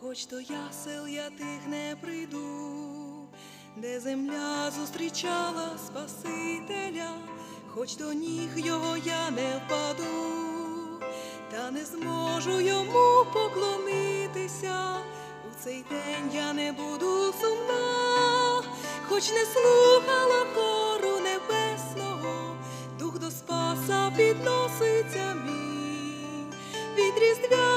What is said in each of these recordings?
хоч до ясел я тих не прийду, де земля зустрічала Спасителя, хоч до ніг його я не впаду, та не зможу йому поклонитися. У цей день я не буду сумна, хоч не слухала хору небесного, дух до спаса підноситься мій від різдвяного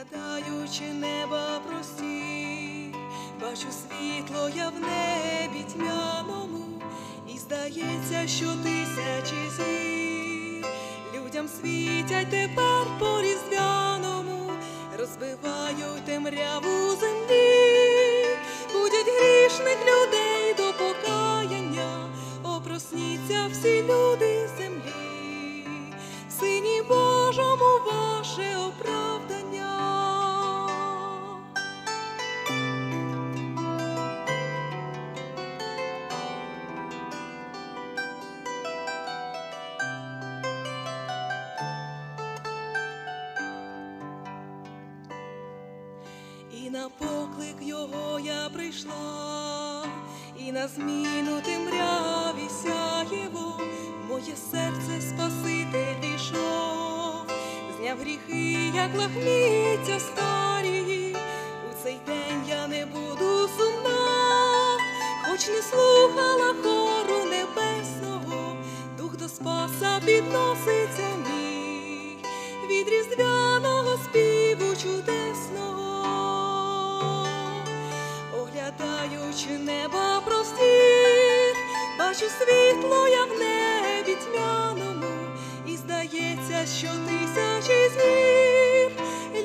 оглядаючи неба прості, бачу світло я в небі тьмяному, і здається, що тисячі зір. Людям світять тепер по різдвяному, розбивають темряву землі, будять грішних людей до покаяння, опросніться всі люди землі, Сині Божому ваше оправдання. На поклик його я прийшла, і на зміну темряві сяєво, моє серце Спаситель війшов, зняв гріхи, як лахміття старі. У цей день я не буду сумна, хоч не слухала хору небесного, дух до спаса підноситься Бачучи небо простір, бачу світло я в небі тьмяному, і здається, що тисячі зір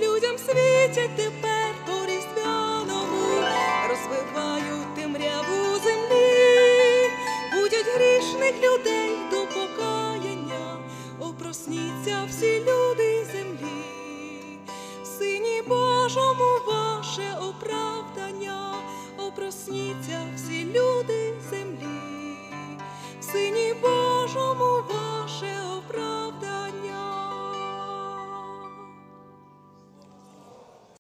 людям світять тепер по різдвяному, розвивають темряву землі, будять грішних людей до покаяння, опросніться всі люди землі, сині Божому ваше оправдання просніться всі люди землі, в сині Божому.